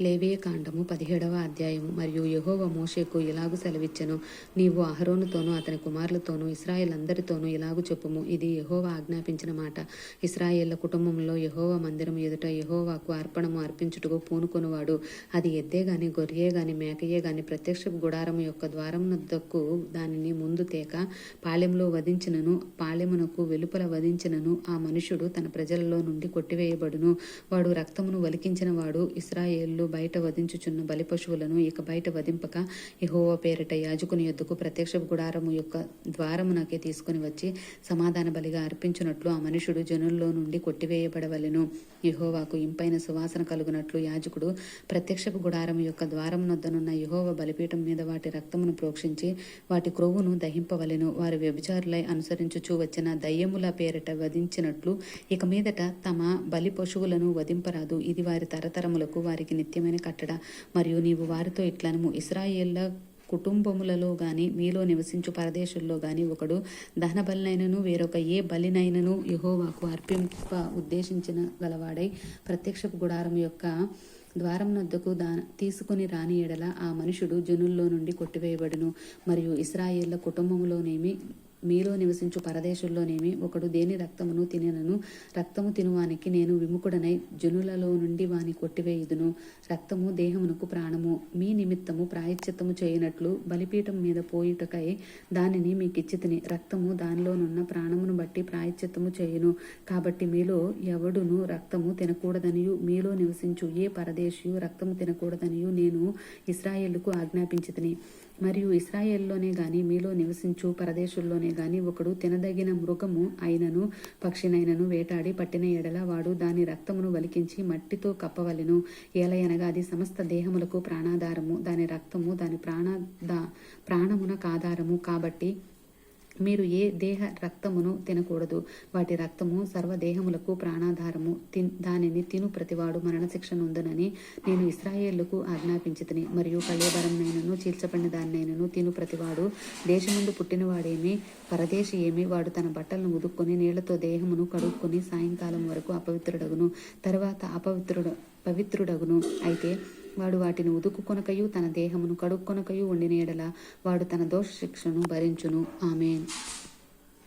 లేవియ కాండము పదిహేడవ అధ్యాయము. మరియు యహోవ మోషేకు ఇలాగు సెలవిచ్చెను? నీవు అహరోనుతోనూ అతని కుమారులతోనూ ఇస్రాయేలందరితోనూ ఇలాగు చెప్పుము? ఇది యహోవ ఆజ్ఞాపించిన మాట. ఇస్రాయేళ్ళ కుటుంబంలో యహోవ మందిరం ఎదుట యహోవాకు అర్పణము అర్పించుటకు పూనుకొనివాడు. అది ఎద్దే గాని గొర్రెయే గాని మేకయే గాని ప్రత్యక్ష గుడారము యొక్క ద్వారమునద్దకు దానిని ముందు తేక పాలెంలో వధించినను పాలెమునకు వెలుపల వధించినను ఆ మనుషుడు తన ప్రజలలో నుండి కొట్టివేయబడును. వాడు రక్తమును వలికించిన వాడు ఇస్రాయేళ్ళు బయట వధించుచున్న బలి పశువులను ఇక బయట వధింపక యెహోవా పేరిట యాజకుని యొద్దకు ప్రత్యక్ష గుడారము యొక్క ద్వారమునకే తీసుకుని వచ్చి సమాధాన బలిగా అర్పించినట్లు ఆ మనుషుడు జనుల్లో నుండి కొట్టివేయబడవలెను. యహోవాకు ఇంపైన సువాసన కలుగునట్లు యాజకుడు ప్రత్యక్షపు గుడారము యొక్క ద్వారమునొద్దనున్న యహోవ బలిపీఠం మీద వాటి రక్తమును ప్రోక్షించి వాటి క్రొవ్వును దహింపవలెను. వారి వ్యభిచారులై అనుసరించుచూ వచ్చిన దయ్యముల పేరిట వధించినట్లు ఇక మీదట తమ బలి పశువులను వధింపరాదు. ఇది వారి తరతరములకు వారికి నిత్యం ముఖ్యమైన కట్టడ. మరియు నీవు వారితో ఇట్లనము ఇస్రాయేళ్ళ కుటుంబములలో గాని మీలో నివసించు పరదేశుల్లో గాని ఒకడు దహన బలినైనను వేరొక ఏ బలినైనను యహోవాకు అర్పింప ఉద్దేశించిన గలవాడై ప్రత్యక్షపు గుడారం యొక్క ద్వారం నొద్దకు దా తీసుకుని రాని ఎడల ఆ మనుషుడు జనుల్లో నుండి కొట్టివేయబడును. మరియు ఇస్రాయేళ్ళ కుటుంబములోనేమి మీలో నివసించు పరదేశుల్లోనేమి ఒకడు దేని రక్తమును తినను రక్తము తినువానికి నేను విముఖుడనై జనులలో నుండి వాని కొట్టివేయుదును. రక్తము దేహమునకు ప్రాణము. మీ నిమిత్తము ప్రాయశ్చిత్తము చేయనట్లు బలిపీఠం మీద పోయుటకై దానిని మీకిచ్చితిని. రక్తము దానిలోనున్న ప్రాణమును బట్టి ప్రాయశ్చిత్తము చేయును. కాబట్టి మీలో ఎవడును రక్తము తినకూడదనియు. మీలో నివసించు ఏ పరదేశియు రక్తము తినకూడదనియు నేను ఇస్రాయేళ్ళకు ఆజ్ఞాపించితిని. మరియు ఇస్రాయేల్లోనే గాని మీలో నివసించు పరదేశుల్లోనే గాని ఒకడు తినదగిన మృగము అయినను పక్షినైనను వేటాడి పట్టిన ఎడల వాడు దాని రక్తమును వలికించి మట్టితో కప్పవలెను. ఏలయనగా అది సమస్త దేహములకు ప్రాణాధారము. దాని రక్తము దాని ప్రాణ ప్రాణమునకు ఆధారము. కాబట్టి మీరు ఏ దేహ రక్తమును తినకూడదు. వాటి రక్తము సర్వదేహములకు ప్రాణాధారము. తిన్ దానిని తిను ప్రతివాడు మరణశిక్ష ఉందనని నేను ఇస్రాయేళ్ళకు ఆజ్ఞాపించితిని. మరియు కళేబరంనైనను చీల్చబడిన దానినైనను తిను ప్రతివాడు. దేశముందు పుట్టినవాడేమి పరదేశి ఏమి వాడు తన బట్టలను ఉదుక్కొని నీళ్ళతో దేహమును కడుక్కొని సాయంకాలం వరకు అపవిత్రుడగును. తర్వాత అపవిత్రుడు పవిత్రుడగును. అయితే వాడు వాటిని ఉదుకుకొనకయు తన దేహమును కడుక్కొనకయు ఉండిన ఎడల వాడు తన దోష శిక్షను భరించును. ఆమెన్.